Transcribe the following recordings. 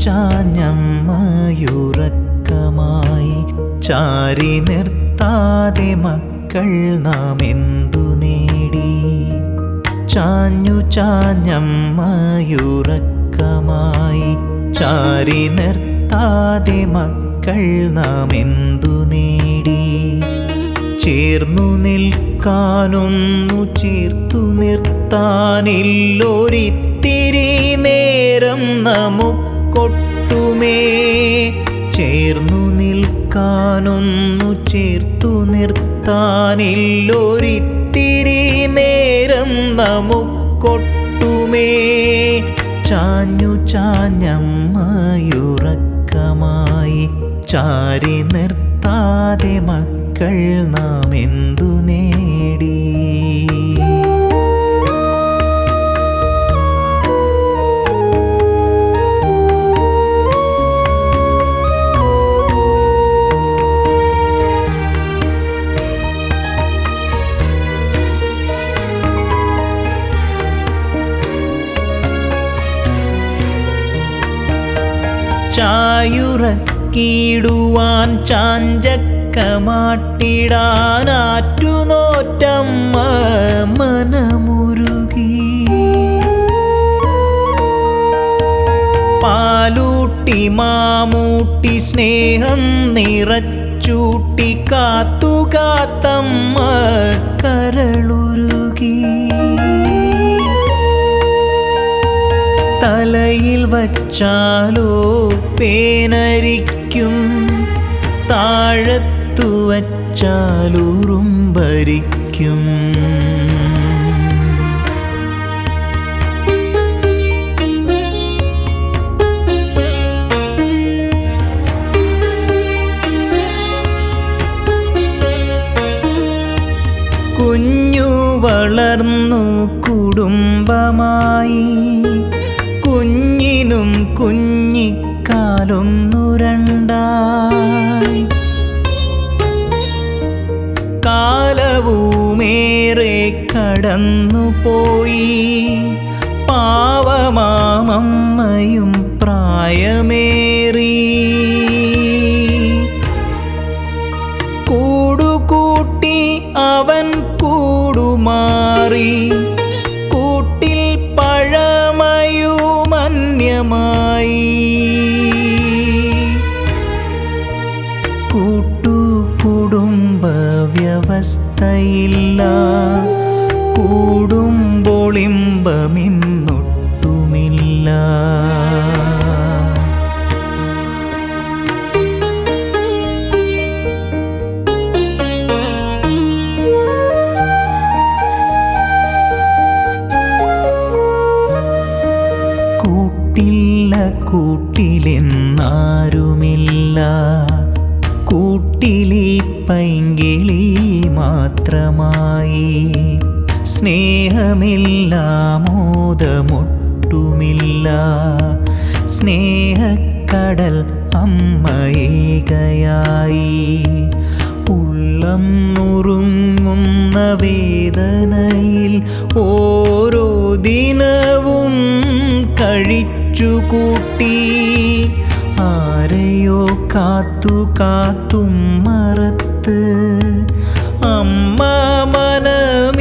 ചാഞ്ഞമ്മയുറക്കമായി ചാരി നിർത്താതെ മക്കൾ നാം എന്തു നേടി? ചാഞ്ഞു ചാഞ്ഞമ്മയുറക്കമായി ചാരി നിർത്താതെ മക്കൾ നാം എന്തു നേടി? ചേർന്നു നിൽക്കാനൊന്നു ചേർത്തു നിർത്താനില്ലൊരിത്തിരി നേരം നമുക്ക് നമുക്കൊട്ടുമേ ചേർന്നു നിൽക്കാനൊന്നു ചേർത്തു നിർത്താനില്ലൊരിത്തിരി നേരം നമുക്കൊട്ടുമേ. ചാഞ്ഞു ചാഞ്ഞമ്മയുറക്കമായി ചാരി നിർത്താതെ മക്കൾ നാം എന്തു നേടി. ചായുറക്കിടുവാൻ ചാഞ്ചക്കമാട്ടിടാനാറ്റുനോറ്റമ്മ മനമുരുകി. പാലൂട്ടി മാമൂട്ടി സ്നേഹം നിറച്ചൂട്ടി കാത്തുകാത്തമ്മ കരളുരുകി. വച്ചാലോ പേനരിക്കും. താഴത്തു വച്ചാലുറുമ്പരിക്കും കുഞ്ഞു വളർന്നു കുടുംബമായി കുഞ്ഞിനും കുഞ്ഞിക്കാലൊന്നു രണ്ടായി. കാലവുമേറെ കടന്നുപോയി. പാവമാമമ്മയും പ്രായമേറി പഴമയുമന്യമായി കൂട്ടുകുടുംബ വ്യവസ്ഥയില്ല കൂട്ടിലെന്നാരുമില്ല. കൂട്ടിലി പൈങ്കിളി മാത്രമായി. സ്നേഹമില്ല മോദമൊട്ടുമില്ല. സ്നേഹക്കടൽ അമ്മയേകയായി. ഉള്ളം നുറുങ്ങുന്ന വേദനയിൽ ഓരോ ദിനവും കഴിച്ചുകൂട്ടി കാത്തു കാത്തും മറത്ത് അമ്മ മനമിന്നുരുകിടുന്നു.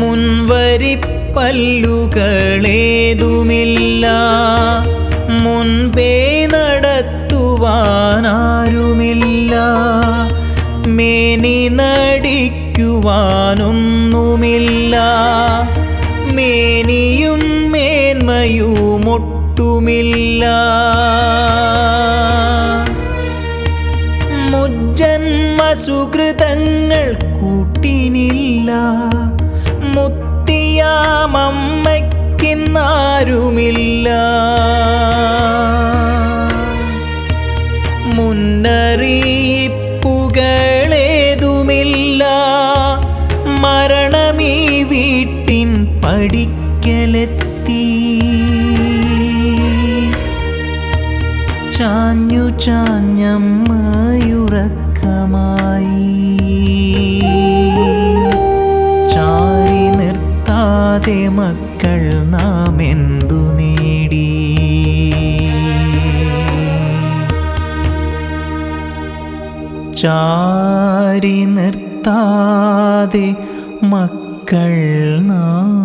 മുൻവരി പല്ലുകളേതുമില്ല മുൻപേ നടത്തുവാനാരുമില്ല. മേനി നടിക്കുവാനൊന്നുമില്ല. മേനിയും മേന്മയുമൊട്ടുമില്ല. മുജ്ജന്മ സുഹൃതങ്ങൾ കൂട്ടിനില്ല. മുത്തിയാമമ്മയ്ക്കിന്നാരുമില്ല. ചാഞ്ഞു ചാഞ്ഞമ്മയുറക്ക സ്നേഹമായി ചാരി നിർത്താതെ മക്കൾ നാം എന്തു നേടി? ചാരി നിർത്താതെ മക്കൾ നാം